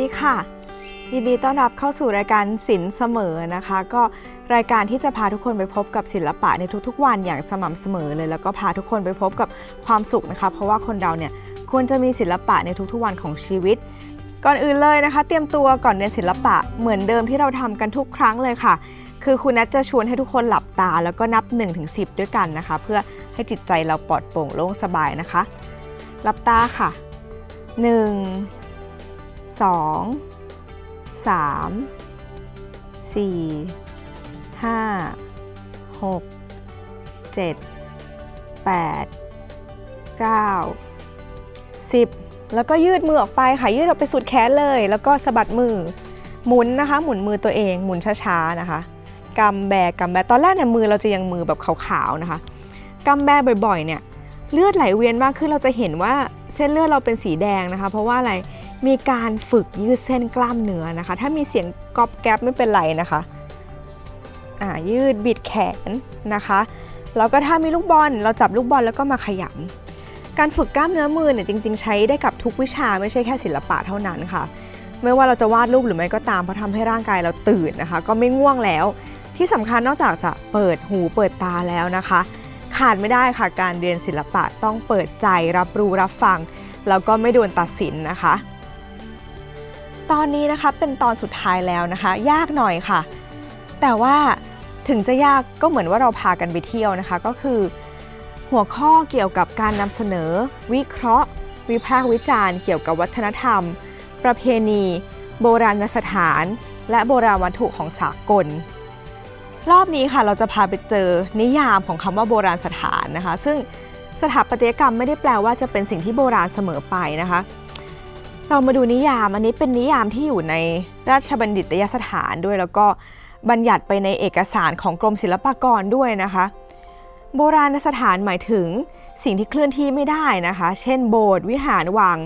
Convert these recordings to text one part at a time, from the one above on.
ดีค่ะ ยินดีต้อนรับเข้าสู่รายการศิลเสมอนะคะ ก็รายการที่จะพาทุกคนไปพบกับศิลปะในทุกๆ วันอย่างสม่ำเสมอเลย แล้วก็พาทุกคนไปพบกับความสุขนะคะ เพราะว่าคนเราเนี่ยควรจะมีศิลปะในทุกๆ วันของชีวิต ก่อนอื่นเลยนะคะ เตรียมตัวก่อนเรียนศิลปะเหมือนเดิมที่เราทำกันทุกครั้งเลยค่ะ คือคุณนัทจะชวนให้ทุกคนหลับตา แล้วก็นับ 1-10 ด้วยกันนะคะ เพื่อให้จิตใจเราปลอดโปร่งโล่งสบายนะคะ หลับตาค่ะ 1 สองสามสี่ห้าหกเจ็ดแปดเก้าสิบแล้วก็ยืดมือออกไปค่ะยืดออกไปสุดแขนเลย แล้วก็สะบัดมือหมุนนะคะ หมุนมือตัวเองหมุนช้าๆนะคะกำแบกำแบตอนแรกเนี่ยมือเราจะยังมือแบบขาวๆนะคะกำแบบ่อยๆเนี่ยเลือดไหลเวียนมากขึ้นเราจะเห็นว่าเส้นเลือดเราเป็นสีแดงนะคะ เพราะว่าอะไร มีการฝึกยืดเส้นกล้ามเนื้อนะคะ ถ้ามีเสียงก๊อบแก๊บไม่เป็นไรนะคะอ่ายืดบิดแขนนะคะแล้วก็ถ้ามีลูกบอลเราจับลูกบอลแล้วก็มาขยำการฝึกกล้ามเนื้อมือเนี่ยจริง ๆ ใช้ได้กับทุกวิชาไม่ใช่แค่ศิลปะเท่านั้นค่ะ ไม่ว่าเราจะวาดรูปหรือไม่ก็ตามเพราะทำให้ร่างกายเราตื่นนะคะ ก็ไม่ง่วงแล้ว ที่สำคัญนอกจากจะเปิดหูเปิดตาแล้วนะคะ ขาดไม่ได้ค่ะการเรียนศิลปะต้องเปิดใจรับรู้รับฟัง แล้วก็ไม่โดนตัดสินนะคะ ตอนนี้นะคะเป็นตอนสุดท้ายแล้วนะคะ ยากหน่อยค่ะ แต่ว่าถึงจะยากก็เหมือนว่าเราพากันไปเที่ยวนะคะ ก็คือ หัวข้อเกี่ยวกับการนำเสนอ วิเคราะห์ วิพากษ์วิจารณ์ เกี่ยวกับวัฒนธรรม ประเพณี โบราณสถาน และโบราณวัตถุของสากล รอบนี้ค่ะเราจะพาไปเจอนิยามของคำว่าโบราณสถานนะคะ ซึ่งสถาปัตยกรรมไม่ได้แปลว่าจะเป็นสิ่งที่โบราณเสมอไปนะคะ เรามาดูนิยามอันนี้เป็นนิยามที่อยู่ในราชบัณฑิตยสถานด้วย แล้วก็บัญญัติไปในเอกสารของกรมศิลปากรด้วยนะคะ โบราณสถานหมายถึงสิ่งที่เคลื่อนที่ไม่ได้นะคะ เช่น โบสถ์วิหารวัง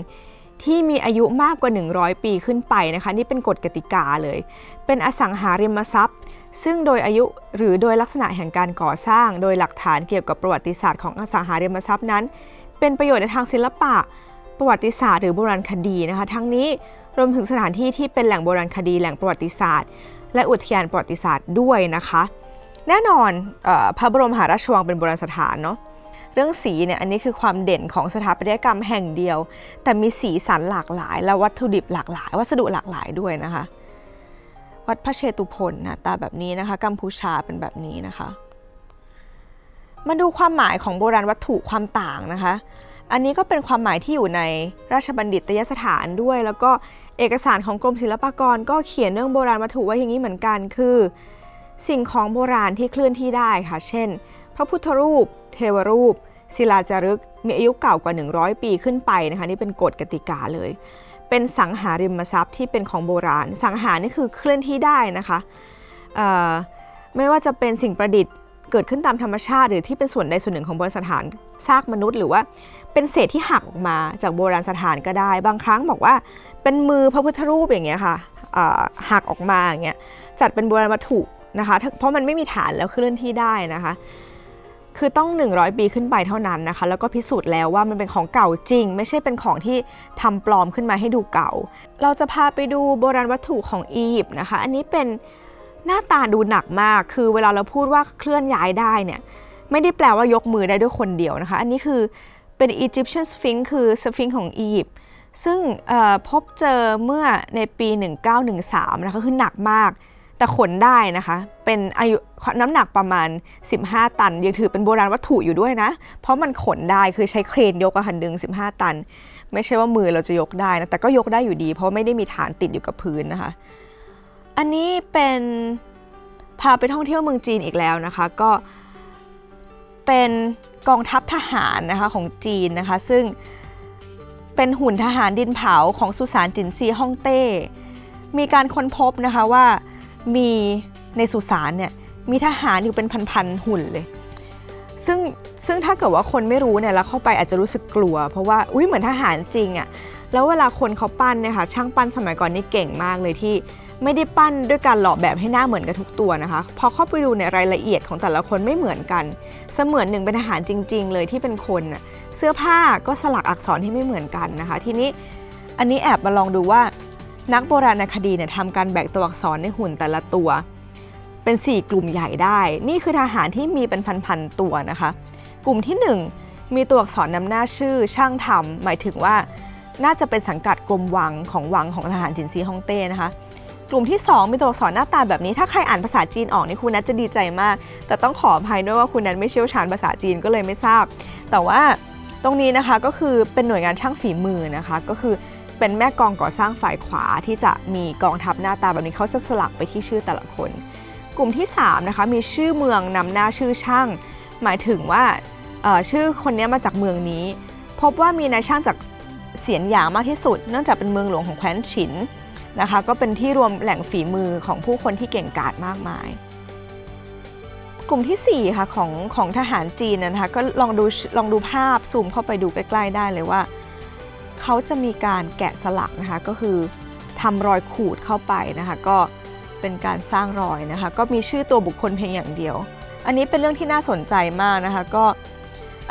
ที่มีอายุมากกว่า 100 ปีขึ้นไปนะคะ นี่เป็นกฎกติกาเลย เป็นอสังหาริมทรัพย์ ซึ่งโดยอายุหรือโดยลักษณะแห่งการก่อสร้าง โดยหลักฐานเกี่ยวกับประวัติศาสตร์ของอสังหาริมทรัพย์นั้น เป็นประโยชน์ในทางศิลปะ ประวัติศาสตร์หรือโบราณคดีนะคะ ทั้งนี้รวมถึงสถานที่ที่เป็นแหล่งโบราณคดี แหล่งประวัติศาสตร์ และอุทยานประวัติศาสตร์ด้วยนะคะ แน่นอนออพระบรมหาราชวังเป็นโบราณสถานเนาะเรื่องสีเนี่ยอันนี้คือความเด่นของสถาปัตยกรรมแห่งเดียว แต่มีสีสันหลากหลาย และวัตถุดิบหลากหลาย วัสดุหลากหลายด้วยนะคะ วัดพระเชตุพนหนะตาแบบนี้นะคะกัมพูชาเป็นแบบนี้นะคะ มาดูความหมายของโบราณวัตถุความต่างนะคะ อันนี้ก็เป็นความหมายที่อยู่ในราชบัณฑิตยสถานด้วย แล้วก็เอกสารของกรมศิลปากรก็เขียนเรื่องโบราณวัตถุไว้อย่างนี้เหมือนกันคือ สิ่งของโบราณที่เคลื่อนที่ได้ค่ะ เช่น พระพุทธรูป เทวรูป ศิลาจารึก มีอายุเก่ากว่า 100 ปีขึ้นไปนะคะนี่เป็นกฎกติกาเลย เป็นสังหาริมทรัพย์ที่เป็นของโบราณ สังหารนี่คือเคลื่อนที่ได้นะคะไม่ว่าจะเป็นสิ่งประดิษฐ์เกิดขึ้นตามธรรมชาติ หรือที่เป็นส่วนใดส่วนหนึ่งของโบราณสถานซากมนุษย์ หรือว่า เป็นเศษที่หักออกมาจากโบราณสถานก็ได้ บางครั้งบอกว่าเป็นมือพระพุทธรูปอย่างเงี้ยค่ะหักออกมาอย่างเงี้ยจัดเป็นโบราณวัตถุนะคะเพราะมันไม่มีฐานแล้วเคลื่อนที่ได้นะคะ คือต้อง 100 ปีขึ้นไปเท่านั้นนะคะ แล้วก็พิสูจน์แล้วว่ามันเป็นของเก่าจริง ไม่ใช่เป็นของที่ทำปลอมขึ้นมาให้ดูเก่า เราจะพาไปดูโบราณวัตถุของอียิปต์นะคะ อันนี้เป็นหน้าตาดูหนักมาก คือเวลาเราพูดว่าเคลื่อนย้ายได้เนี่ยไม่ได้แปลว่ายกมือได้ด้วยคนเดียวนะคะ อันนี้คือ เป็น Egyptian Sphinx คือสฟิงค์ของอียิปต์ซึ่งพบเจอเมื่อในปี 1913 นะคะคือหนักมาก แต่ขนได้นะคะ เป็นอายุน้ำหนักประมาณ 15 ตัน ยังถือเป็นโบราณวัตถุอยู่ด้วยนะ เพราะมันขนได้คือใช้เครนยกอะค่ะดึง 15 ตัน ไม่ใช่ว่ามือเราจะยกได้นะ แต่ก็ยกได้อยู่ดี เพราะไม่ได้มีฐานติดอยู่กับพื้นนะคะ อันนี้เป็นพาไปท่องเที่ยวเมืองจีนอีกแล้วนะคะ ก็เป็น กองทัพทหารนะคะของจีนนะคะ ซึ่งเป็นหุ่นทหารดินเผาของสุสานจินซีฮ่องเต้ มีการค้นพบนะคะว่ามีในสุสานเนี่ยมีทหารอยู่เป็นพันๆหุ่นเลย ซึ่งซึ่งถ้าเกิดว่าคนไม่รู้เนี่ยแล้วเข้าไปอาจจะรู้สึกกลัว เพราะว่าอุ้ยเหมือนทหารจริงอะ่ะแล้วเวลาคนเขาปั้นเนี่ยค่ะช่างปั้นสมัยก่อนนี่เก่งมากเลยที่ ไม่ได้ปั้นด้วยการหล่อแบบให้หน้าเหมือนกันทุกตัวนะคะ พอเข้าไปดูในรายละเอียดของแต่ละคนไม่เหมือนกัน เสมือนหนึ่งเป็นทหารจริง ๆ เลยที่เป็นคนเสื้อผ้าก็สลักอักษรที่ไม่เหมือนกันนะคะ ทีนี้อันนี้แอบมาลองดูว่า นักโบราณคดีเนี่ยทำการแบ่งตัวอักษรในหุ่นแต่ละตัว เป็น 4 กลุ่มใหญ่ได้ นี่คือทหารที่มีเป็นพันๆตัวนะคะ กลุ่มที่ 1 มีตัวอักษรนำหน้าชื่อช่างทำหมายถึงว่าน่าจะเป็นสังกัดกรมวังของวังของทหารจินซีฮ่องเต้นะคะ กลุ่มที่ 2 มีตัวอักษรหน้าตาแบบนี้ถ้าใครอ่านภาษาจีนออกนี่คุณนัทจะดีใจมาก แต่ต้องขออภัยด้วยว่าคุณนัทไม่เชี่ยวชาญภาษาจีนก็เลยไม่ทราบ แต่ว่าตรงนี้นะคะก็คือเป็นหน่วยงานช่างฝีมือนะคะ ก็คือเป็นแม่กองก่อสร้างฝ่ายขวาที่จะมีกองทัพหน้าตาแบบนี้เขาจะสลักไปที่ชื่อแต่ละคน กลุ่มที่3นะคะมีชื่อเมืองนำหน้าชื่อช่าง หมายถึงว่าชื่อคนนี้มาจากเมืองนี้ พบว่ามีนายช่างจากเสียนหยางมากที่สุด เนื่องจากเป็นเมืองหลวงของแคว้นฉิน นะคะก็เป็นที่รวมแหล่งฝีมือของผู้คนที่เก่งกาจมากมาย กลุ่มทีสี่4ค่ะของของทหารจีนนะคะก็ลองดูลองดูภาพซูมเข้าไปดูใกล้ๆได้เลยว่า เขาจะมีการแกะสลักนะคะก็คือทำรอยขูดเข้าไปนะคะก็เป็นการสร้างรอยนะคะก็มีชื่อตัวบุคคลเพียงอย่างเดียว อันนี้เป็นเรื่องที่น่าสนใจมากนะคะก็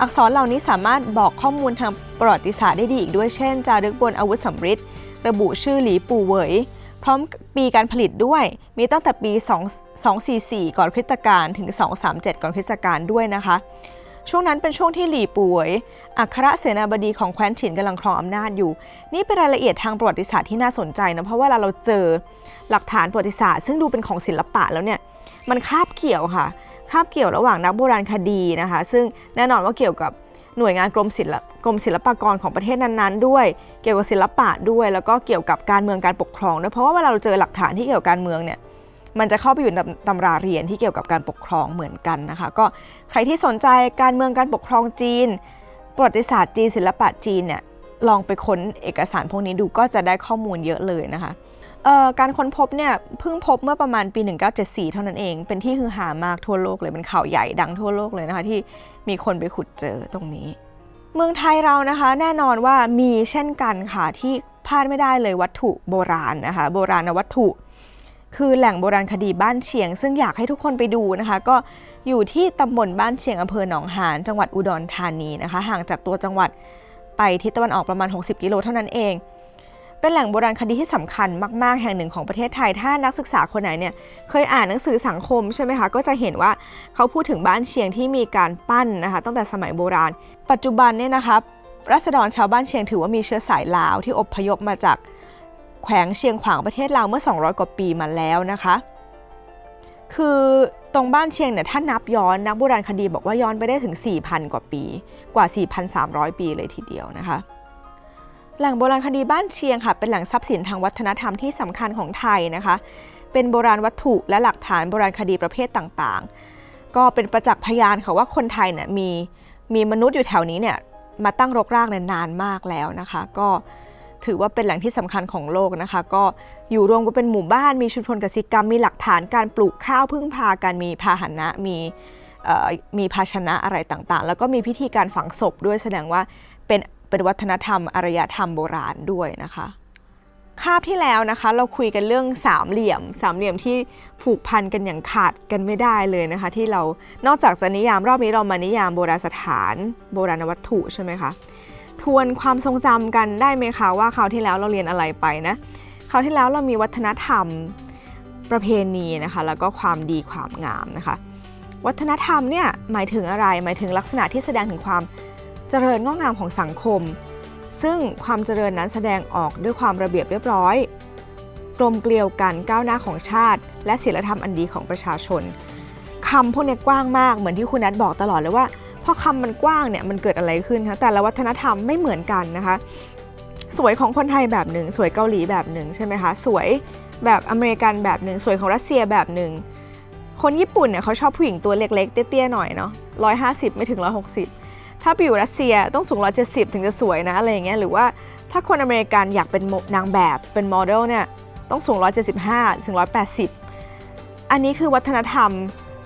อักษรเหล่านี้สามารถบอกข้อมูลทางประวัติศาสตร์ได้ดีอีกด้วยเช่น จารึกบนอาวุธสำริด ระบุชื่อหลีปู่เหวยพร้อมปีการผลิตด้วย มีตั้งแต่ปี 244 ก่อนคริสตกาลถึง 237 ก่อนคริสตกาลด้วยนะคะ ช่วงนั้นเป็นช่วงที่หลี่ป่วย อัครเสนาบดีของแคว้นฉินกำลังครองอำนาจอยู่ นี่เป็นรายละเอียดทางประวัติศาสตร์ที่น่าสนใจนะ เพราะว่าเวลาเราเจอหลักฐานประวัติศาสตร์ ซึ่งดูเป็นของศิลปะแล้วเนี่ย มันคาบเกี่ยวค่ะ คาบเกี่ยวระหว่างนักโบราณคดีนะคะ ซึ่งแน่นอนว่าเกี่ยวกับ หน่วยงานกรมศิลปกรมศิลปากรของประเทศนั้นๆ ด้วย เกี่ยวกับศิลปะด้วย แล้วก็เกี่ยวกับการเมืองการปกครองด้วยเพราะว่าเวลาเราเจอหลักฐานที่เกี่ยวกับการเมืองเนี่ยมันจะเข้าไปอยู่ในตำราเรียนที่เกี่ยวกับการปกครองเหมือนกันนะคะ ก็ใครที่สนใจการเมืองการปกครองจีน ประวัติศาสตร์จีน ศิลปะจีนเนี่ยลองไปค้นเอกสารพวกนี้ดูก็จะได้ข้อมูลเยอะเลยนะคะการค้นพบเนี่ยเพิ่งพบเมื่อประมาณปี 1974 เท่านั้นเอง เป็นที่ฮือฮามากทั่วโลกเลยเป็นข่าวใหญ่ดังทั่วโลกเลยนะคะที่ มีคนไปขุดเจอตรงนี้ เมืองไทยเรานะคะ แน่นอนว่ามีเช่นกันค่ะที่พลาดไม่ได้เลยวัตถุโบราณนะคะ โบราณวัตถุ คือแหล่งโบราณคดีบ้านเชียง ซึ่งอยากให้ทุกคนไปดูนะคะ ก็อยู่ที่ตำบลบ้านเชียงอำเภอหนองหานจังหวัดอุดรธานีนะคะ ห่างจากตัวจังหวัดไปทิศตะวันออกประมาณ 60 กิโลเท่านั้นเอง เป็นแหล่งโบราณคดีที่สำคัญมาก ๆ แห่งหนึ่งของประเทศไทย ถ้านักศึกษาคนไหนเนี่ยเคยอ่านหนังสือสังคมใช่ไหมคะก็จะเห็นว่าเขาพูดถึงบ้านเชียงที่มีการปั้นนะคะตั้งแต่สมัยโบราณ ปัจจุบันเนี่ยนะคะรัษฎรชาวบ้านเชียงถือว่ามีเชื้อสายลาวที่อพยพมาจากแขวงเชียงขวางประเทศลาวเมื่อ 200 กว่าปีมาแล้วนะคะ คือตรงบ้านเชียงเนี่ยถ้านับย้อนนักโบราณคดีบอกว่าย้อนไปได้ถึง 4,000 กว่าปี กว่า 4,300 ปีเลยทีเดียวนะคะ แหล่งโบราณคดีบ้านเชียงค่ะ เป็นแหล่งทรัพย์สินทางวัฒนธรรมที่สำคัญของไทยนะคะ เป็นโบราณวัตถุและหลักฐานโบราณคดีประเภทต่างๆ ก็เป็นประจักษ์พยานค่ะว่าคนไทยเนี่ยมีมีมนุษย์อยู่แถวนี้เนี่ยมาตั้งรกรากในยนานมากแล้วนะคะ ก็ถือว่าเป็นแหล่งที่สำคัญของโลกนะคะ ก็อยู่รวมกันเป็นหมู่บ้านมีชุมชนกสิกรรม มีหลักฐานการปลูกข้าวพึ่งพากันมีพาหนะมีมีภาชนะอะไรต่างๆ แล้วก็มีพิธีการฝังศพด้วยแสดงว่า เป็นวัฒนธรรมอารยธรรมโบราณด้วยนะคะคาบที่แล้วนะคะ เราคุยกันเรื่องสามเหลี่ยม สามเหลี่ยมที่ผูกพันกันอย่างขาดกันไม่ได้เลยนะคะ ที่เรานอกจากจะนิยามรอบนี้เรามานิยามโบราณสถาน โบราณวัตถุใช่ไหมคะทวนความทรงจำกันได้ไหมคะว่าคราวที่แล้วเราเรียนอะไรไปนะคราวที่แล้วเรามีวัฒนธรรมประเพณีนะคะ แล้วก็ความดีความงามนะคะ วัฒนธรรมเนี่ยหมายถึงอะไรหมายถึงลักษณะที่แสดงถึงความ เจริญงอกงามของสังคม ซึ่งความเจริญนั้นแสดงออกด้วยความระเบียบเรียบร้อย กลมเกลียวกันก้าวหน้าของชาติ และศีลธรรมอันดีของประชาชนคำพวกนี้กว้างมากเหมือนที่คุณนัทบอกตลอดเลยว่าพอคำมันกว้างเนี่ยมันเกิดอะไรขึ้นคะแต่ละวัฒนธรรมไม่เหมือนกันนะคะ สวยของคนไทยแบบหนึ่ง สวยเกาหลีแบบหนึ่งใช่ไหมคะสวยแบบอเมริกันแบบหนึ่งสวยของรัสเซียแบบหนึ่งคนญี่ปุ่นเนี่ยเขาชอบผู้หญิงตัวเล็กๆ เตี้ยๆหน่อยเนาะ150ไม่ถึง160 ถ้าไปอยู่รัสเซียต้องสูง 170 ถึงจะสวยนะอะไรอย่างเงี้ยหรือว่าถ้าคนอเมริกันอยากเป็นนางแบบเป็นโมเดลเนี่ยต้องสูง 175 ถึง 180 อันนี้คือวัฒนธรรม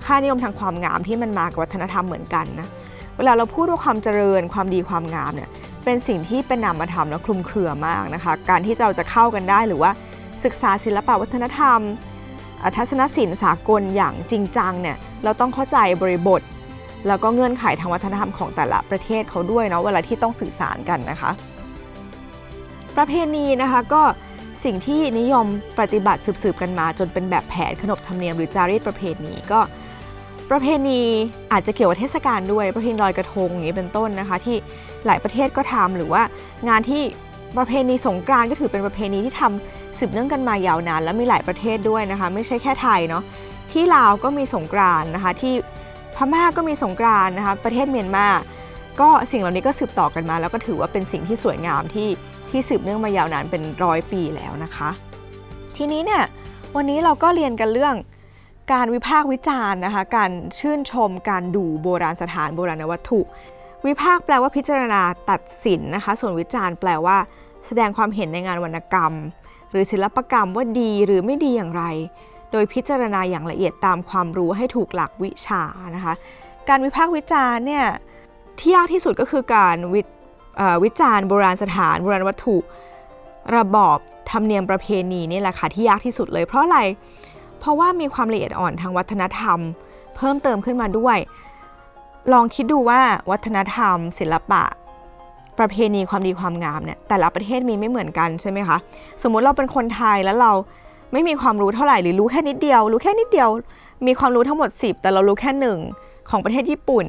ค่านิยมทางความงามที่มันมากับวัฒนธรรมเหมือนกันนะเวลาเราพูดว่าความเจริญความดีความงามเนี่ยเป็นสิ่งที่เป็นนามธรรมและคลุมเครือมากนะคะ การที่เราจะเข้ากันได้หรือว่าศึกษาศิลปะวัฒนธรรมอะทัศนศิลป์สากลอย่างจริงจังเนี่ยเราต้องเข้าใจบริบท แล้วก็เงื่อนไขทางวัฒนธรรมของแต่ละประเทศเขาด้วยเนาะเวลาที่ต้องสื่อสารกันนะคะ ประเพณีนะคะก็สิ่งที่นิยมปฏิบัติสืบๆกันมา จนเป็นแบบแผนขนบธรรมเนียมหรือจารีตประเพณีก็ประเพณีอาจจะเกี่ยวกับเทศกาลด้วยประเพณีลอยกระทงอย่างนี้เป็นต้นนะคะ ที่หลายประเทศก็ทำหรือว่างานที่ประเพณีสงกรานต์ก็ถือเป็นประเพณีที่ทำสืบเนื่องกันมายาวนาน และมีหลายประเทศด้วยนะคะ ไม่ใช่แค่ไทยเนาะที่ลาวก็มีสงกรานต์นะคะที่ พม่าก็มีสงกรานต์นะคะประเทศเมียนมาก็สิ่งเหล่านี้ก็สืบต่อกันมา แล้วก็ถือว่าเป็นสิ่งที่สวยงามที่ที่สืบเนื่องมายาวนานเป็นร้อยปีแล้วนะคะ ทีนี้เนี่ยวันนี้เราก็เรียนกันเรื่องการวิพากษ์วิจารณ์นะคะการชื่นชมการดูโบราณสถานโบราณวัตถุ วิพากษ์แปลว่าพิจารณาตัดสินนะคะ ส่วนวิจารณ์แปลว่า แสดงความเห็นในงานวรรณกรรม หรือศิลปกรรมว่าดีหรือไม่ดีอย่างไร โดยพิจารณาอย่างละเอียดตามความรู้ให้ถูกหลักวิชานะคะ การวิพากษ์วิจารณ์เนี่ยที่ยากที่สุดก็คือการวิวิจารณ์โบราณสถานโบราณวัตถุ ระบอบธรรมเนียมประเพณีนี่แหละค่ะที่ยากที่สุดเลย เพราะอะไร เพราะว่ามีความละเอียดอ่อนทางวัฒนธรรม เพิ่มเติมขึ้นมาด้วย ลองคิดดูว่าวัฒนธรรม ศิลปะ ประเพณีความดีความงามเนี่ยแต่ละประเทศมีไม่เหมือนกันใช่ไหมคะสมมุติเราเป็นคนไทยแล้วเรา ไม่มีความรู้เท่าไหร่หรือรู้แค่นิดเดียว รู้แค่นิดเดียว มีความรู้ทั้งหมด 10 แต่เรารู้แค่หนึ่งของประเทศญี่ปุ่น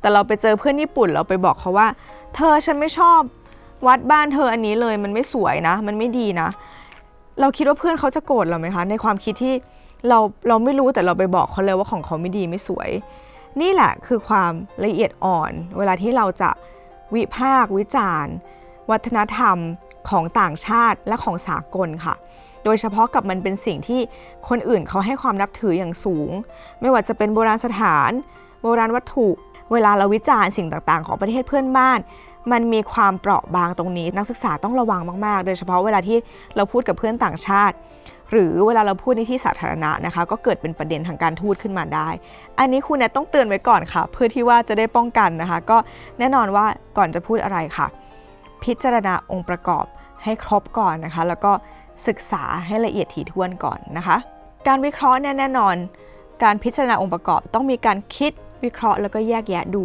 แต่เราไปเจอเพื่อนญี่ปุ่น เราไปบอกเขาว่า เธอฉันไม่ชอบวัดบ้านเธออันนี้เลยมันไม่สวยนะ มันไม่ดีนะ เราคิดว่าเพื่อนเขาจะโกรธเราไหมคะในความคิดที่เราเราไม่รู้แต่เราไปบอกเขาเลยว่าของเขาไม่ดีไม่สวย นี่แหละคือความละเอียดอ่อน เวลาที่เราจะวิพากษ์วิจารณ์ วัฒนธรรมของต่างชาติและของสากลค่ะ โดยเฉพาะกับมันเป็นสิ่งที่คนอื่นเขาให้ความนับถืออย่างสูง ไม่ว่าจะเป็นโบราณสถาน โบราณวัตถุ เวลาเราวิจารณ์สิ่งต่างๆ ของประเทศเพื่อนบ้าน มันมีความเปราะบางตรงนี้ นักศึกษาต้องระวังมากๆ โดยเฉพาะเวลาที่เราพูดกับเพื่อนต่างชาติ หรือเวลาเราพูดในที่สาธารณะนะคะ ก็เกิดเป็นประเด็นทางการทูตขึ้นมาได้ อันนี้คุณแนทต้องเตือนไว้ก่อนค่ะ เพื่อที่ว่าจะได้ป้องกันนะคะ ก็แน่นอนว่าก่อนจะพูดอะไรค่ะ พิจารณาองค์ประกอบให้ครบก่อนนะคะ แล้วก็ ศึกษาให้ละเอียดถี่ถ้วนก่อนนะคะ การวิเคราะห์เนี่ยแน่นอน การพิจารณาองค์ประกอบต้องมีการคิดวิเคราะห์แล้วก็แยกแยะดู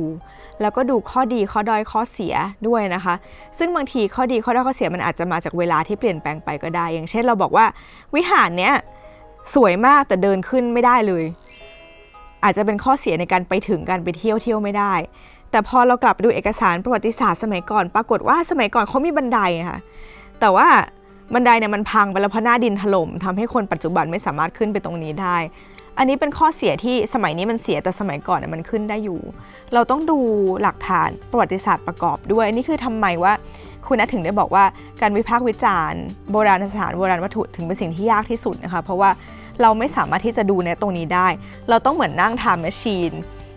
แล้วก็ดูข้อดีข้อด้อยข้อเสียด้วยนะคะ ซึ่งบางทีข้อดีข้อด้อยข้อเสียมันอาจจะมาจากเวลาที่เปลี่ยนแปลงไปก็ได้ อย่างเช่นเราบอกว่า วิหารเนี้ยสวยมากแต่เดินขึ้นไม่ได้เลย อาจจะเป็นข้อเสียในการไปถึงการไปเที่ยวเที่ยวไม่ได้ แต่พอเรากลับไปดูเอกสารประวัติศาสตร์สมัยก่อน ปรากฏว่าสมัยก่อนเขามีบันไดค่ะแต่ว่า บันไดเนี่ยมันพังไปแล้วเพราะหน้าดินถล่มทำให้คนปัจจุบันไม่สามารถขึ้นไปตรงนี้ได้ อันนี้เป็นข้อเสียที่สมัยนี้มันเสียแต่สมัยก่อนเนี่ยมันขึ้นได้อยู่ เราต้องดูหลักฐานประวัติศาสตร์ประกอบด้วยนี่คือทำไมว่าคุณนัทถึงได้บอกว่าการวิพากษ์วิจารณ์โบราณสถานโบราณวัตถุถึงเป็นสิ่งที่ยากที่สุดนะคะเพราะว่าเราไม่สามารถที่จะดูในตรงนี้ได้ เราต้องเหมือนนั่งทำแมชชีน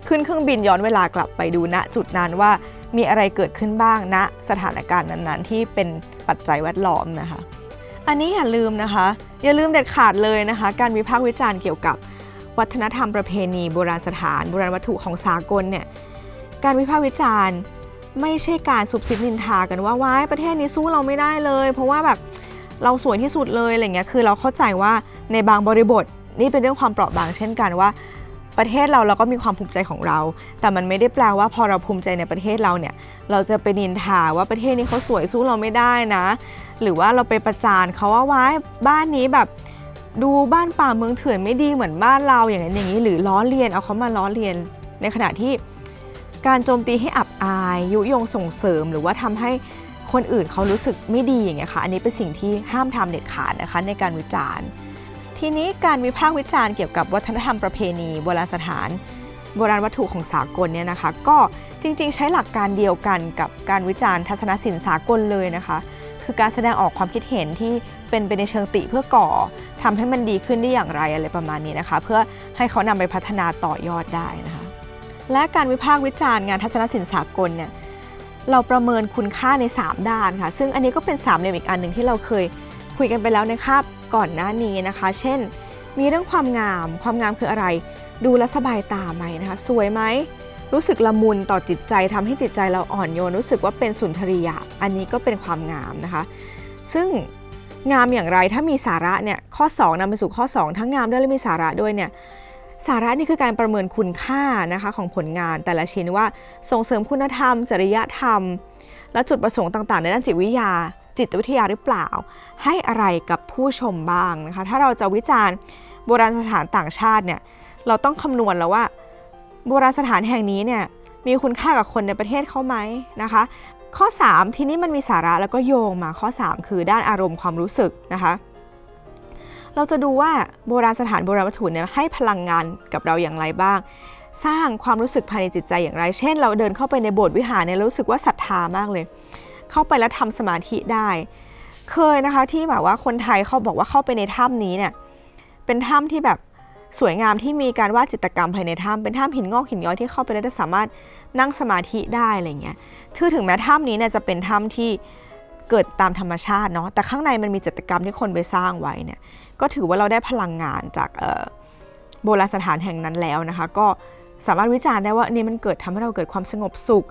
ขึ้นเครื่องบินย้อนเวลากลับไปดูณจุดนั้นว่ามีอะไรเกิดขึ้นบ้างณสถานการณ์นั้นๆ ที่เป็นปัจจัยแวดล้อมนะคะ อันนี้อย่าลืมนะคะ อย่าลืมเด็ดขาดเลยนะคะ การวิพากษ์วิจารณ์เกี่ยวกับวัฒนธรรมประเพณีโบราณสถานโบราณวัตถุของสากลเนี่ยการวิพากษ์วิจารณ์ไม่ใช่การสุบซิบนินทากันว่าว้ายประเทศนี้สู้เราไม่ได้เลย เพราะว่าแบบเราสวยที่สุดเลยอะไรเงี้ยคือเราเข้าใจว่าในบางบริบทนี่เป็นเรื่องความเปราะบางเช่นกันว่า ประเทศเราเราก็มีความภูมิใจของเรา แต่มันไม่ได้แปลว่าพอเราภูมิใจในประเทศเราเนี่ย เราจะไปนินทาว่าประเทศนี้เขาสวยสู้เราไม่ได้นะ หรือว่าเราไปประจานเขาว่าว้ายบ้านนี้แบบดูบ้านป่าเมืองเถื่อนไม่ดีเหมือนบ้านเราอย่างนั้นอย่างนี้ หรือล้อเลียนเอาเขามาล้อเลียนในขณะที่การโจมตีให้อับอายยุยงส่งเสริมหรือว่าทำให้คนอื่นเขารู้สึกไม่ดีอย่างเงี้ยค่ะ อันนี้เป็นสิ่งที่ห้ามทำเด็ดขาดนะคะในการวิจารณ์ ทีนี้การวิพากษ์วิจารณ์เกี่ยวกับวัฒนธรรมประเพณีโบราณสถาน โบราณวัตถุของสากลเนี่ยนะคะ ก็จริง ๆ ใช้หลักการเดียวกันกับการวิจารณ์ทัศนศิลป์สากลเลยนะคะ คือการแสดงออกความคิดเห็นที่เป็นไปในเชิงติเพื่อก่อทำให้มันดีขึ้นได้อย่างไรอะไรประมาณนี้นะคะ เพื่อให้เขานำไปพัฒนาต่อยอดได้นะคะ และการวิพากษ์วิจารณ์งานทัศนศิลป์สากลเนี่ยเราประเมินคุณค่าใน 3 ด้านค่ะ ซึ่งอันนี้ก็เป็นสามเหลี่ยมอีกอันหนึ่งที่เราเคยคุยกันไปแล้วในคาบ ก่อนหน้านี้นะคะ เช่น มีเรื่องความงาม ความงามคืออะไร ดูแลสบายตาไหมนะคะ สวยไหม รู้สึกละมุนต่อจิตใจทำให้จิตใจเราอ่อนโยน รู้สึกว่าเป็นสุนทรียะ อันนี้ก็เป็นความงามนะคะ ซึ่งงามอย่างไรถ้ามีสาระเนี่ยข้อ 2นำไปสู่ข้อ 2 ทั้งงามด้วยและมีสาระด้วยเนี่ยสาระนี่คือการประเมินคุณค่านะคะของผลงานแต่ละชิ้นว่าส่งเสริมคุณธรรม จริยธรรม และจุดประสงค์ต่าง ๆ ในด้านจิตวิทยา จิตวิทยาหรือเปล่า ให้อะไรกับผู้ชมบ้างนะคะ ถ้าเราจะวิจารณ์โบราณสถานต่างชาติเนี่ย เราต้องคำนวณแล้วว่า โบราณสถานแห่งนี้เนี่ยมีคุณค่ากับคนในประเทศเขาไหมนะคะ ข้อ 3 ทีนี้มันมีสาระแล้วก็โยงมาข้อ 3 คือด้านอารมณ์ความรู้สึกนะคะเราจะดูว่าโบราณสถานโบราณวัตถุเนี่ยให้พลังงานกับเราอย่างไรบ้าง สร้างความรู้สึกภายในจิตใจอย่างไร เช่น เราเดินเข้าไปในโบสถ์วิหารเนี่ยรู้สึกว่าศรัทธามากเลย เข้าไปแล้วทำสมาธิได้ เคยนะคะที่แบบว่าคนไทยเขาบอกว่าเข้าไปในถ้ำนี้เนี่ยเป็นถ้ำที่แบบสวยงามที่มีการวาดจิตรกรรมภายในถ้ำเป็นถ้ำหินงอกหินย้อยที่เข้าไปแล้วจะสามารถนั่งสมาธิได้อะไรเงี้ยคือถึงแม้ถ้ำนี้เนี่ยจะเป็นถ้ำที่เกิดตามธรรมชาติเนาะแต่ข้างในมันมีจิตรกรรมที่คนไปสร้างไว้เนี่ยก็ถือว่าเราได้พลังงานจากโบราณสถานแห่งนั้นแล้วนะคะ ก็สามารถวิจารณ์ได้ว่านี่มันเกิดทำให้เราเกิดความสงบสุข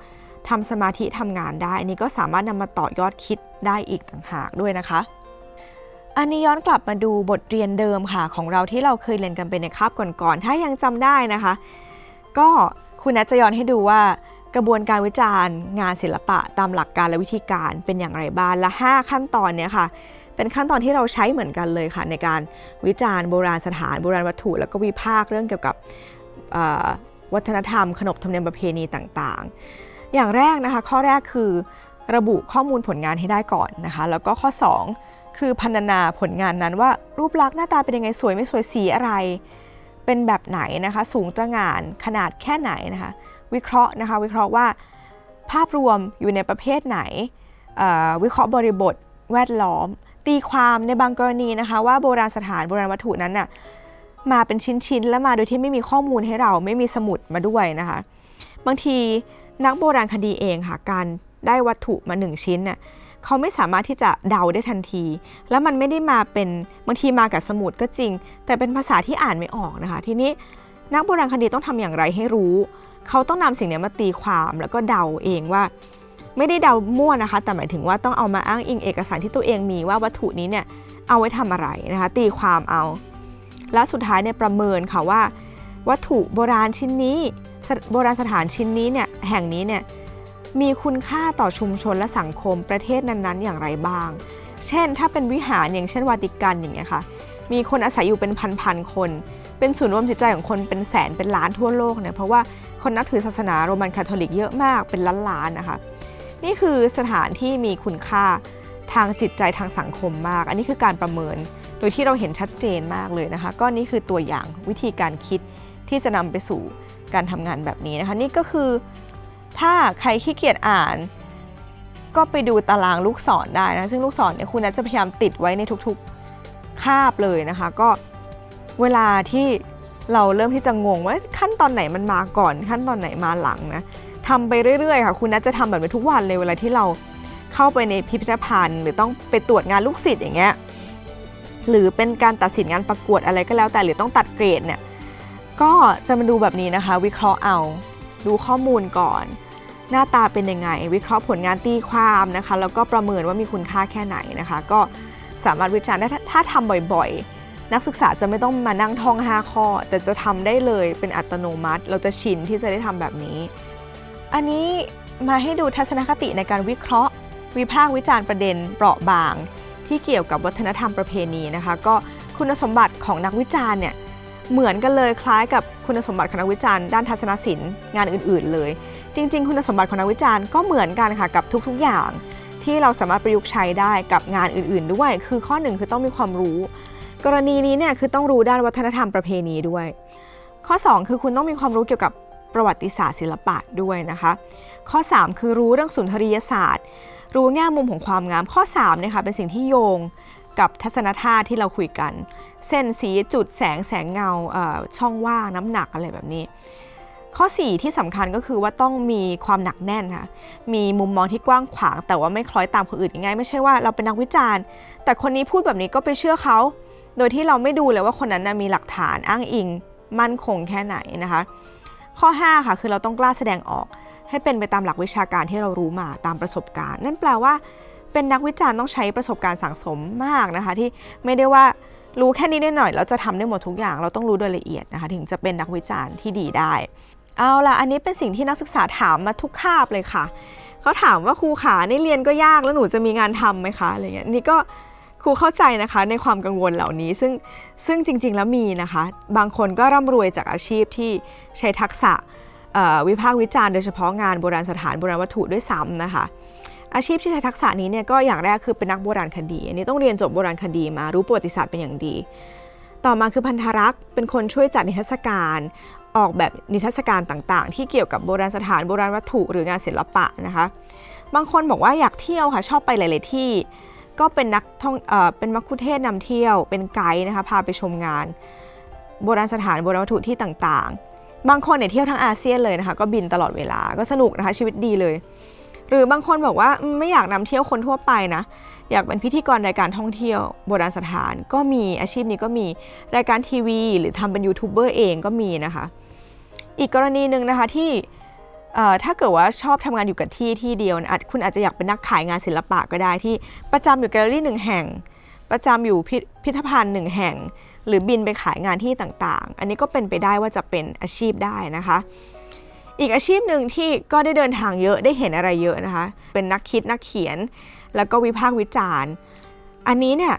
ทำสมาธิทำงานได้ อันนี้ก็สามารถนำมาต่อยอดคิดได้อีกต่างหากด้วยนะคะ อันนี้ย้อนกลับมาดูบทเรียนเดิมค่ะ ของเราที่เราเคยเรียนกันไปในคาบก่อนๆ ถ้ายังจำได้นะคะ ก็คุณนัทจะย้อนให้ดูว่ากระบวนการวิจารณ์งานศิลปะตามหลักการและวิธีการเป็นอย่างไรบ้างและ 5 ขั้นตอนเนี้ยค่ะ เป็นขั้นตอนที่เราใช้เหมือนกันเลยค่ะ ในการวิจารณ์โบราณสถานโบราณวัตถุ แล้วก็วิพากษ์เรื่องเกี่ยวกับวัฒนธรรม ขนบธรรมเนียมประเพณีต่างๆ อย่างแรกนะคะ ข้อแรกคือระบุข้อมูลผลงานให้ได้ก่อนนะคะ แล้วก็ข้อ 2 คือพันนาผลงานนั้นว่ารูปลักษณ์หน้าตาเป็นยังไงสวยไม่สวยสีอะไร เป็นแบบไหนนะคะ สูงตระหง่านขนาดแค่ไหนนะคะ วิเคราะห์นะคะ วิเคราะห์ว่า ภาพรวมอยู่ในประเภทไหน วิเคราะห์บริบทแวดล้อม ตีความในบางกรณีนะคะ ว่าโบราณสถานโบราณวัตถุนั้นน่ะมาเป็นชิ้นๆ แล้วมาโดยที่ไม่มีข้อมูลให้เราไม่มีสมุดมาด้วยนะคะ บางที นักโบราณคดีเองค่ะการได้วัตถุมาหนึ่งชิ้นน่ะเขาไม่สามารถที่จะเดาได้ทันที แล้วมันไม่ได้มาเป็นบางทีมากับสมุดก็จริง แต่เป็นภาษาที่อ่านไม่ออกนะคะ ทีนี้นักโบราณคดีต้องทำอย่างไรให้รู้ เขาต้องนำสิ่งนี้มาตีความแล้วก็เดาเองว่า ไม่ได้เดามั่วนะคะ แต่หมายถึงว่าต้องเอามาอ้างอิงเอกสารที่ตัวเองมีว่าวัตถุนี้เนี่ยเอาไว้ทำอะไรนะคะ ตีความเอา แล้วสุดท้ายเนี่ยประเมินค่ะว่า วัตถุโบราณชิ้นนี้ โบราณสถานชิ้นนี้เนี่ยแห่งนี้เนี่ยมีคุณค่าต่อชุมชนและสังคมประเทศนั้นๆ อย่างไรบ้าง เช่น ถ้าเป็นวิหารอย่างเช่นวาติกันอย่างเงี้ยค่ะ มีคนอาศัยอยู่เป็นพันๆคน เป็นศูนย์รวมจิตใจของคนเป็นแสนเป็นล้านทั่วโลกเนี่ยเพราะว่าคนนับถือศาสนาโรมันคาทอลิกเยอะมากเป็นล้านๆนะคะ นี่คือสถานที่มีคุณค่าทางจิตใจทางสังคมมาก อันนี้คือการประเมิน โดยที่เราเห็นชัดเจนมากเลยนะคะ ก็นี่คือตัวอย่างวิธีการคิดที่จะนำไปสู่ การทำงานแบบนี้นะคะ นี่ก็คือถ้าใครขี้เกียจอ่าน ก็ไปดูตารางลูกศรได้นะซึ่งลูกศรเนี่ยคุณนัทจะพยายามติดไว้ในทุกๆคาบเลยนะคะ ก็เวลาที่เราเริ่มที่จะงงว่าขั้นตอนไหนมันมาก่อน ขั้นตอนไหนมาหลังนะทำไปเรื่อยๆค่ะ คุณนัทจะทำแบบนี้ทุกวันเลยเวลาที่เราเข้าไปในพิพิธภัณฑ์ หรือต้องไปตรวจงานลูกศิษย์อย่างเงี้ยหรือเป็นการตัดสินงานประกวดอะไรก็แล้วแต่หรือต้องตัดเกรดเนี่ย ก็จะมาดูแบบนี้นะคะ วิเคราะห์เอา ดูข้อมูลก่อน หน้าตาเป็นยังไง วิเคราะห์ผลงานตีความนะคะ แล้วก็ประเมินว่ามีคุณค่าแค่ไหนนะคะ ก็สามารถวิจารณ์ได้ถ้าถ้าทำบ่อยๆ นักศึกษาจะไม่ต้องมานั่งท่อง 5 ข้อ แต่จะทำได้เลยเป็นอัตโนมัติ เราจะชินที่จะได้ทำแบบนี้ อันนี้มาให้ดูทัศนคติในการวิเคราะห์ วิพากษ์วิจารณ์ประเด็นเปราะบาง ที่เกี่ยวกับวัฒนธรรมประเพณีนะคะ ก็คุณสมบัติของนักวิจารณ์เนี่ย เหมือนกันเลยคล้ายกับคุณสมบัติของนักวิจารณ์ด้านทัศนศิลป์งานอื่นๆเลย จริง ๆ คุณสมบัติของนักวิจารณ์ก็เหมือนกันค่ะกับทุกๆอย่าง ที่เราสามารถประยุกต์ใช้ได้กับงานอื่น ๆ ด้วย คือข้อหนึ่งคือต้องมีความรู้ กรณีนี้เนี่ยคือต้องรู้ด้านวัฒนธรรมประเพณีด้วย ข้อ 2 คือคุณต้องมีความรู้เกี่ยวกับประวัติศาสตร์ศิลปะด้วยนะคะ ข้อ 3 คือรู้เรื่องสุนทรียศาสตร์ รู้แง่มุมของความงามข้อ3เนี่ยค่ะเป็นสิ่งที่โยง กับทัศนท่าที่เราคุยกัน เส้นสีจุดแสงแสงเงาช่องว่างน้ำหนักอะไรแบบนี้ ข้อ 4 ที่สำคัญก็คือว่าต้องมีความหนักแน่นค่ะมีมุมมองที่กว้างขวาง แต่ว่าไม่คล้อยตามคนอื่นง่ายไม่ใช่ว่าเราเป็นนักวิจารณ์ แต่คนนี้พูดแบบนี้ก็ไปเชื่อเขาโดยที่เราไม่ดูเลยว่าคนนั้นนะมีหลักฐานอ้างอิง มั่นคงแค่ไหนนะคะ ข้อ 5 ค่ะคือเราต้องกล้าแสดงออก ให้เป็นไปตามหลักวิชาการที่เรารู้มาตามประสบการณ์ นั่นแปลว่า เป็นนักวิจารณ์ต้องใช้ประสบการณ์สังสมมากนะคะ ที่ไม่ได้ว่ารู้แค่นี้ได้หน่อยแล้วจะทำได้หมดทุกอย่าง เราต้องรู้โดยละเอียดนะคะ ถึงจะเป็นนักวิจารณ์ที่ดีได้ เอาล่ะ อันนี้เป็นสิ่งที่นักศึกษาถามมาทุกคาบเลยค่ะเขาถามว่าครูขาในเรียนก็ยากแล้วหนูจะมีงานทำไหมคะอะไรเงี้ยนี่ก็ครูเข้าใจนะคะในความกังวลเหล่านี้ ซึ่งซึ่งจริง ๆ แล้วมีนะคะ บางคนก็ร่ำรวยจากอาชีพที่ใช้ทักษะวิพากษ์วิจารณ์โดยเฉพาะงานโบราณสถานโบราณวัตถุด้วยซ้ำนะคะ อาชีพที่ใช้ทักษะนี้เนี่ยก็อย่างแรกคือเป็นนักโบราณคดี อันนี้ต้องเรียนจบโบราณคดีมารู้ประวัติศาสตร์เป็นอย่างดี ต่อมาคือพันธรักษ์เป็นคนช่วยจัดนิทรรศการออกแบบนิทรรศการต่างๆ ที่เกี่ยวกับโบราณสถานโบราณวัตถุหรืองานศิลปะนะคะ บางคนบอกว่าอยากเที่ยวค่ะชอบไปหลาย ๆ ที่ ก็เป็นนักท่องเออเป็นมัคคุเทศก์นำเที่ยวเป็นไกด์นะคะพาไปชมงาน โบราณสถานโบราณวัตถุที่ต่างๆ บางคนเนี่ยเที่ยวทั้งอาเซียนเลยนะคะ ก็บินตลอดเวลาก็สนุกนะคะชีวิตดีเลย หรือบางคนบอกว่าไม่อยากนำเที่ยวคนทั่วไปนะ อยากเป็นพิธีกรรายการท่องเที่ยวโบราณสถานก็มีอาชีพนี้ก็มีรายการทีวี หรือทำเป็นยูทูบเบอร์เองก็มีนะคะ อีกกรณีหนึ่งนะคะที่ถ้าเกิดว่าชอบทำงานอยู่กับที่ที่เดียวอาจคุณอาจจะอยากเป็นนักขายงานศิลปะก็ได้ที่ประจำอยู่แกลเลอรี่หนึ่งแห่ง ประจำอยู่พิพิธภัณฑ์หนึ่งแห่ง หรือบินไปขายงานที่ต่างๆ อันนี้ก็เป็นไปได้ว่าจะเป็นอาชีพได้นะคะ อีกอาชีพหนึ่งที่ก็ได้เดินทางเยอะได้เห็นอะไรเยอะนะคะ เป็นนักคิดนักเขียน แล้วก็วิพากษ์วิจารณ์ อันนี้เนี่ย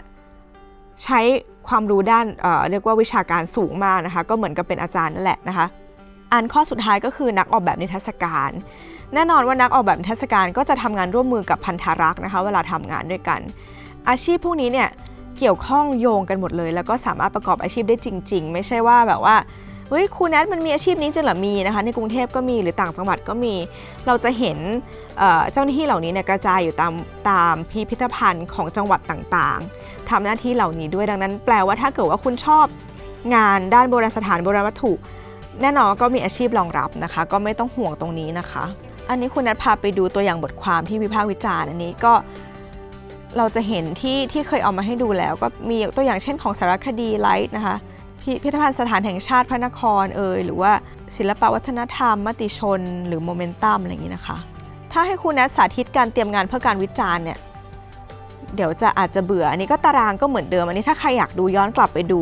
ใช้ความรู้ด้านเเรียกว่าวิชาการสูงมากนะคะ ก็เหมือนกับเป็นอาจารย์นั่นแหละนะคะ อันข้อสุดท้ายก็คือนักออกแบบนิทรรศการ แน่นอนว่านักออกแบบนิทรรศการก็จะทำงานร่วมมือกับพันธรักษ์นะคะ เวลาทำงานด้วยกัน อาชีพพวกนี้เนี่ยเกี่ยวข้องโยงกันหมดเลย แล้วก็สามารถประกอบอาชีพได้จริง ๆ ไม่ใช่ว่าแบบว่า เฮ้ยครูแนทมันมีอาชีพนี้จริงหรอมีนะคะในกรุงเทพก็มีหรือต่างจังหวัดก็มี เราจะเห็นเจ้าหน้าที่เหล่านี้เนี่ยกระจายอยู่ตามตามพิพิธภัณฑ์ของจังหวัดต่างๆทำหน้าที่เหล่านี้ด้วยดังนั้น แปลว่าถ้าเกิดว่าคุณชอบงานด้านโบราณสถานโบราณวัตถุ แน่นอนก็มีอาชีพรองรับนะคะ ก็ไม่ต้องห่วงตรงนี้นะคะ อันนี้คุณนัทพาไปดูตัวอย่างบทความที่วิพากษ์วิจารณ์อันนี้ก็เราจะเห็นที่ที่เคยเอามาให้ดูแล้ว ก็มีตัวอย่างเช่นของสารคดีไลท์นะคะ พิพิธภัณฑ์สถานแห่งชาติพระนครเอ่ยหรือว่าศิลปวัฒนธรรม มติชน หรือโมเมนตัมอะไรอย่างนี้นะคะ ถ้าให้คุณนัทสาธิตการเตรียมงานเพื่อการวิจารณ์เนี่ยเดี๋ยวจะอาจจะเบื่ออันนี้ก็ตารางก็เหมือนเดิม อันนี้ถ้าใครอยากดูย้อนกลับไปดู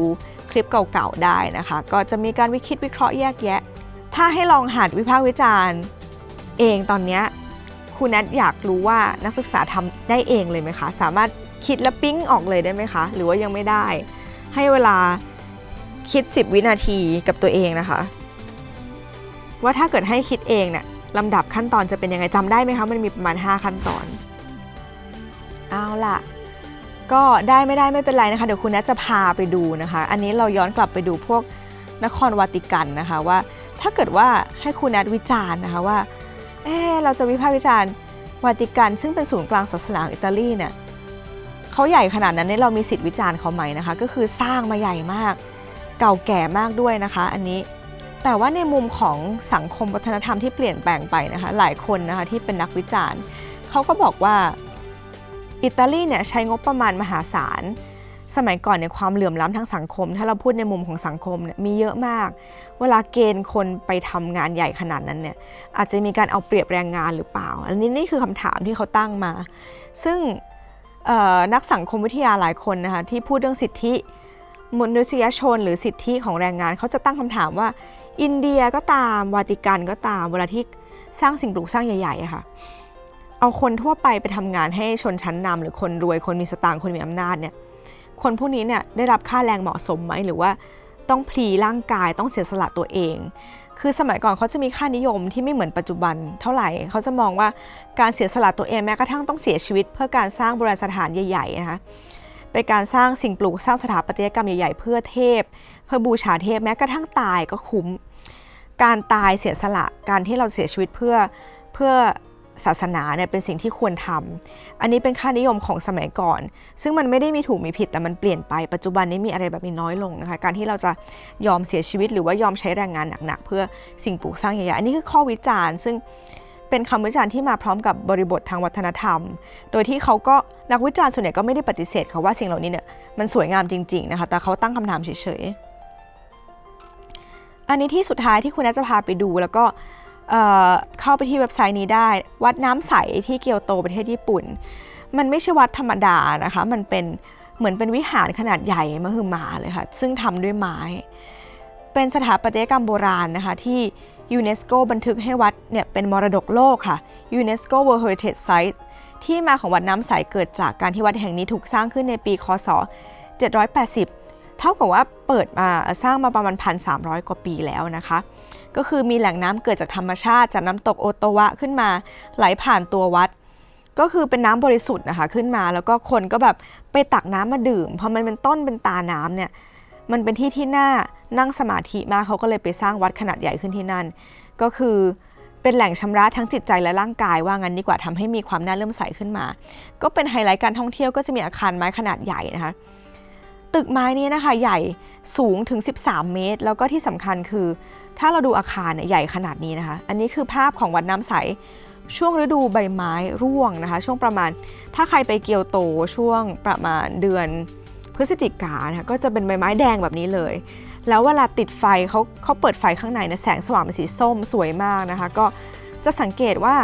คลิปเก่าๆได้นะคะ ก็จะมีการวิคิดวิเคราะห์แยกแยะ ถ้าให้ลองหัดวิพากษ์วิจารณ์ เองตอนนี้ครูแนทอยากรู้ว่านักศึกษาทำได้เองเลยไหมคะ สามารถคิดและปิ้งออกเลยได้ไหมคะ หรือว่ายังไม่ได้ ให้เวลา คิด 10 วินาทีกับตัวเองนะคะ ว่าถ้าเกิดให้คิดเองเนี่ยลำดับขั้นตอนจะเป็นยังไงจำได้ไหมคะมันมีประมาณ 5 ขั้นตอน เอาล่ะ ก็ได้ไม่ได้ไม่เป็นไรนะคะ เดี๋ยวคุณแนทจะพาไปดูนะคะ อันนี้เราย้อนกลับไปดูพวกนครวาติกันนะคะว่า ถ้าเกิดว่าให้ครูแนทวิจารณ์นะคะว่าเออเราจะวิพากษ์วิจารณ์วาติกัน ซึ่งเป็นศูนย์กลางศาสนาอิตาลีเนี่ยเขาใหญ่ขนาดนั้นเนี่ยเรามีสิทธิ์วิจารณ์เขาไหมนะคะ ก็คือสร้างมาใหญ่มาก เก่าแก่มากด้วยนะคะ อันนี้แต่ว่าในมุมของสังคมวัฒนธรรมที่เปลี่ยนแปลงไปนะคะ หลายคนนะคะที่เป็นนักวิจารณ์เขาก็บอกว่าอิตาลีเนี่ยใช้งบประมาณมหาศาลสมัยก่อนเนี่ยความเหลื่อมล้ำทางสังคม ถ้าเราพูดในมุมของสังคมเนี่ยมีเยอะมาก เวลาเกณฑ์คนไปทำงานใหญ่ขนาดนั้นเนี่ยอาจจะมีการเอาเปรียบแรงงานหรือเปล่า อันนี้นี่คือคำถามที่เขาตั้งมา ซึ่งนักสังคมวิทยาหลายคนนะคะที่พูดเรื่องสิทธิ มนุษยชนหรือสิทธิของแรงงานเขาจะตั้งคำถามว่า อินเดียก็ตามวาติกันก็ตาม เวลาที่สร้างสิ่งปลูกสร้างใหญ่ๆอะค่ะเอาคนทั่วไปไปทำงานให้ชนชั้นนำหรือคนรวยคนมีสตางค์คนมีอำนาจเนี่ยคนพวกนี้เนี่ยได้รับค่าแรงเหมาะสมไหมหรือว่าต้องพลีร่างกายต้องเสียสละตัวเอง คือสมัยก่อนเขาจะมีค่านิยมที่ไม่เหมือนปัจจุบันเท่าไหร่ เขาจะมองว่าการเสียสละตัวเองแม้กระทั่งต้องเสียชีวิต เพื่อการสร้างโบราณสถานใหญ่ๆนะคะ เป็นการสร้างสิ่งปลูกสร้างสถาปัตยกรรมใหญ่ๆ เพื่อเทพ เพื่อบูชาเทพแม้กระทั่งตายก็คุ้ม การตายเสียสละการที่เราเสียชีวิตเพื่อเพื่อศาสนาเนี่ยเป็นสิ่งที่ควรทำอันนี้เป็นค่านิยมของสมัยก่อน ซึ่งมันไม่ได้มีถูกมีผิดแต่มันเปลี่ยนไปปัจจุบันนี้มีอะไรแบบนี้น้อยลงนะคะ การที่เราจะยอมเสียชีวิตหรือว่ายอมใช้แรงงานหนักๆ เพื่อสิ่งปลูกสร้างใหญ่ๆ อันนี้คือข้อวิจารณ์ ซึ่ง เป็นคำวิจารณ์ที่มาพร้อมกับบริบททางวัฒนธรรม โดยที่เขาก็นักวิจารณ์ส่วนใหญ่ก็ไม่ได้ปฏิเสธค่ะว่าสิ่งเหล่านี้เนี่ยมันสวยงามจริง ๆนะคะ แต่เขาตั้งคำถามเฉยๆ อันนี้ที่สุดท้ายที่คุณนัทจะพาไปดูแล้วก็เเข้าไปที่เว็บไซต์นี้ได้ วัดน้ำใสที่เกียวโตประเทศญี่ปุ่น มันไม่ใช่วัดธรรมดานะคะ มันเป็นเหมือนเป็นวิหารขนาดใหญ่มหึมาเลยค่ะ ซึ่งทำด้วยไม้ เป็นสถาปัตยกรรมโบราณนะคะที่ ยูเนสโกบันทึกให้วัดเนี่ยเป็นมรดกโลกค่ะ UNESCO World Heritage Site ที่มาของวัดน้ำใสเกิดจากการที่วัดแห่งนี้ถูกสร้างขึ้นในปีคศ 780 เท่ากับว่าเปิดมาสร้างมาประมาณ 1,300 กว่าปีแล้วนะคะ ก็คือมีแหล่งน้ำเกิดจากธรรมชาติ จากน้ำตกโอโตวะขึ้นมาไหลผ่านตัววัด ก็คือเป็นน้ำบริสุทธิ์นะคะขึ้นมาแล้วก็คนก็แบบไปตักน้ำมาดื่มพอมันเป็นต้นเป็นตาน้ำเนี่ย มันเป็นที่ที่น่านั่งสมาธิมากเขาก็เลยไปสร้างวัดขนาดใหญ่ขึ้นที่นั่น ก็คือเป็นแหล่งชำระทั้งจิตใจและร่างกายว่างั้นดีกว่าทำให้มีความน่าเลื่มใสขึ้นมา ก็เป็นไฮไลท์การท่องเที่ยวก็จะมีอาคารไม้ขนาดใหญ่นะคะ ตึกไม้นี้นะคะใหญ่สูงถึง 13 เมตร แล้วก็ที่สำคัญคือ ถ้าเราดูอาคารเนี่ยใหญ่ขนาดนี้นะคะ อันนี้คือภาพของวัดน้ำใสช่วงฤดูใบไม้ร่วงนะคะ ช่วงประมาณถ้าใครไปเกียวโตช่วงประมาณเดือน พฤศจิกานะคะก็จะเป็นใบไม้แดงแบบนี้เลย แล้วเวลาติดไฟเขาเขาเปิดไฟข้างในนะแสงสว่างเป็นสีส้มสวยมากนะคะ ก็จะสังเกตว่า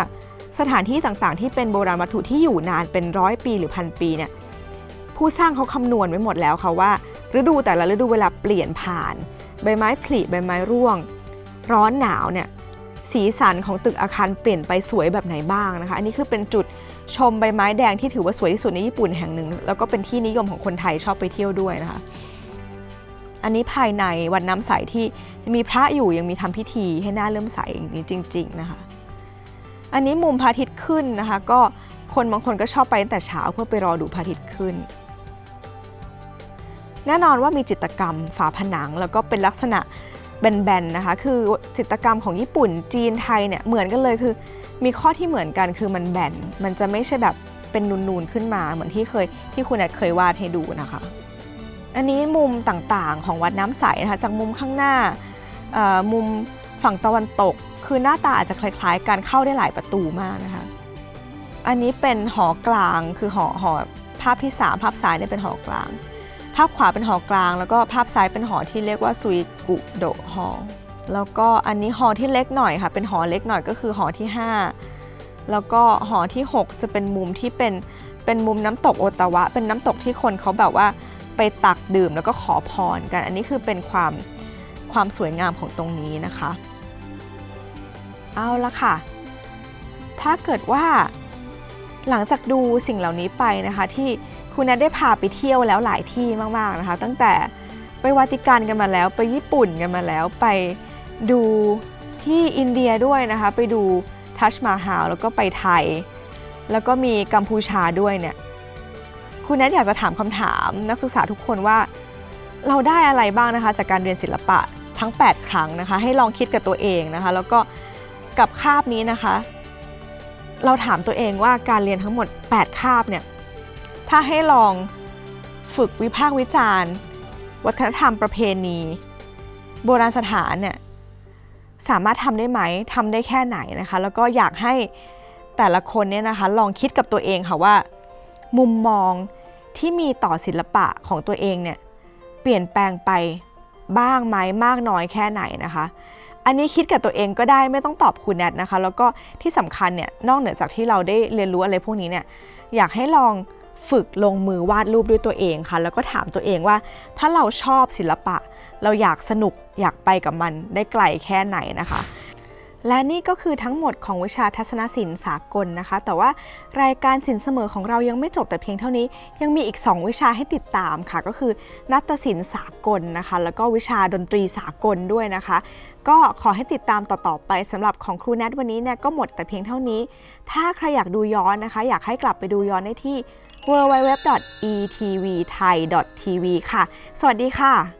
สถานที่ต่างๆ ที่เป็นโบราณวัตถุที่อยู่นานเป็นร้อยปีหรือพันปีเนี่ยผู้สร้างเขาคำนวณไว้หมดแล้วค่ะว่า ฤดูแต่ละฤดูเวลาเปลี่ยนผ่าน ใบไม้ผลิใบไม้ร่วง ร้อนหนาวเนี่ยสีสันของตึกอาคารเปลี่ยนไปสวยแบบไหนบ้างนะคะ อันนี้คือเป็นจุด ชมใบไม้แดงที่ถือว่าสวยที่สุดในญี่ปุ่นแห่งหนึ่ง แล้วก็เป็นที่นิยมของคนไทยชอบไปเที่ยวด้วยนะคะ อันนี้ภายในวัดน้ำใสที่มีพระอยู่ยังมีทำพิธีให้หน้าเริ่มใสอย่างนี้จริง ๆนะคะ อันนี้มุมพระอาทิตย์ขึ้นนะคะ ก็คนบางคนก็ชอบไปตั้งแต่เช้าเพื่อไปรอดูพระอาทิตย์ขึ้น แน่นอนว่ามีจิตกรรมฝาผนังแล้วก็เป็นลักษณะแบนๆนะคะ คือจิตกรรมของญี่ปุ่นจีนไทยเนี่ยเหมือนกันเลยคือ มีข้อที่เหมือนกันคือมันแบน มันจะไม่ใช่แบบเป็นนูนๆขึ้นมาเหมือนที่เคยที่คุณแอดเคยวาดให้ดูนะคะ อันนี้มุมต่างๆของวัดน้ำใสนะคะจากมุมข้างหน้ามุมฝั่งตะวันตก คือหน้าตาอาจจะคล้ายๆกันเข้าได้หลายประตูมากนะคะ อันนี้เป็นหอกลางคือหอหอภาพที่ 3 ภาพซ้ายเนี่ยเป็นหอกลาง ภาพขวาเป็นหอกลาง แล้วก็ภาพซ้ายเป็นหอที่เรียกว่าซุยกุโดหอ แล้วก็อันนี้หอที่เล็กหน่อยค่ะ เป็นหอเล็กหน่อยก็คือหอที่ 5 แล้วก็หอที่ 6 จะเป็นมุมที่เป็นเป็นมุมน้ำตกโอตาวะ เป็นน้ำตกที่คนเขาแบบว่าไปตักดื่มแล้วก็ขอพรกัน อันนี้คือเป็นความความสวยงามของตรงนี้นะคะ เอาละค่ะ ถ้าเกิดว่าหลังจากดูสิ่งเหล่านี้ไปนะคะ ที่คุณแนทได้พาไปเที่ยวแล้วหลายที่มากๆนะคะ ตั้งแต่ไปวาติกันกันมาแล้วไปญี่ปุ่นกันมาแล้วไป ดูที่อินเดียด้วยนะคะ ไปดูทัชมาฮาลแล้วก็ไปไทย แล้วก็มีกัมพูชาด้วยเนี่ยคุณแนทอยากจะถามคำถามนักศึกษาทุกคนว่า เราได้อะไรบ้างนะคะจากการเรียนศิลปะทั้ง 8 ครั้งนะคะ ให้ลองคิดกับตัวเองนะคะ แล้วก็กับคาบนี้นะคะ เราถามตัวเองว่าการเรียนทั้งหมด 8 คาบเนี่ยถ้าให้ลองฝึกวิพากษ์วิจารณ์ วัฒนธรรมประเพณี โบราณสถานเนี่ย สามารถทำได้ไหมทำได้แค่ไหนนะคะ แล้วก็อยากให้แต่ละคนเนี่ยนะคะ ลองคิดกับตัวเองค่ะว่า มุมมองที่มีต่อศิลปะของตัวเองเนี่ยเปลี่ยนแปลงไปบ้างไหมมากน้อยแค่ไหนนะคะ อันนี้คิดกับตัวเองก็ได้ไม่ต้องตอบคุณแนทนะคะ แล้วก็ที่สำคัญเนี่ยนอกเหนือจากที่เราได้เรียนรู้อะไรพวกนี้เนี่ยอยากให้ลอง ฝึกลงมือวาดรูปด้วยตัวเองค่ะ แล้วก็ถามตัวเองว่า ถ้าเราชอบศิลปะ เราอยากสนุกอยากไปกับมันได้ไกลแค่ไหนนะคะ และนี่ก็คือทั้งหมดของวิชาทัศนศิลป์สากลนะคะ แต่ว่ารายการสินเสมอของเรายังไม่จบแต่เพียงเท่านี้ ยังมีอีก 2 วิชาให้ติดตามค่ะ ก็คือนัตศิลป์สากลนะคะ แล้วก็วิชาดนตรีสากลด้วยนะคะ ก็ขอให้ติดตามต่อๆไปสำหรับของครูแนทวันนี้เนี่ยก็หมดแต่เพียงเท่านี้ ถ้าใครอยากดูย้อนนะคะ อยากให้กลับไปดูย้อนได้ที่ www.etvthai.tv ค่ะ สวัสดีค่ะ